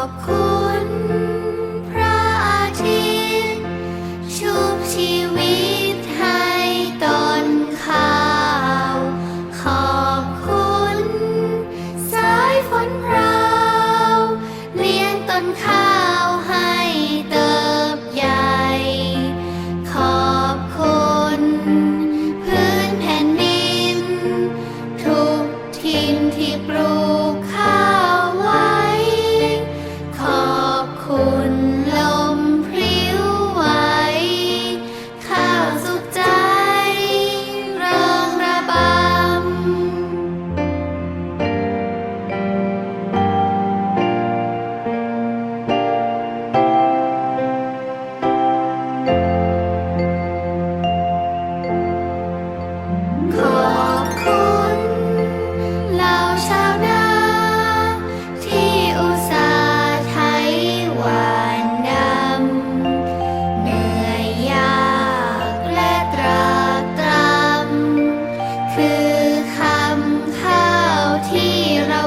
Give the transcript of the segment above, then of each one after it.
อบคุณพระอาทิตย์ชุบชีวิตให้ตอนข้าว ขอบคุณ สายฝนพราว เลี้ยงต้นข้าว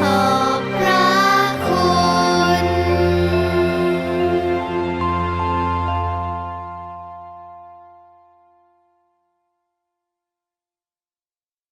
好。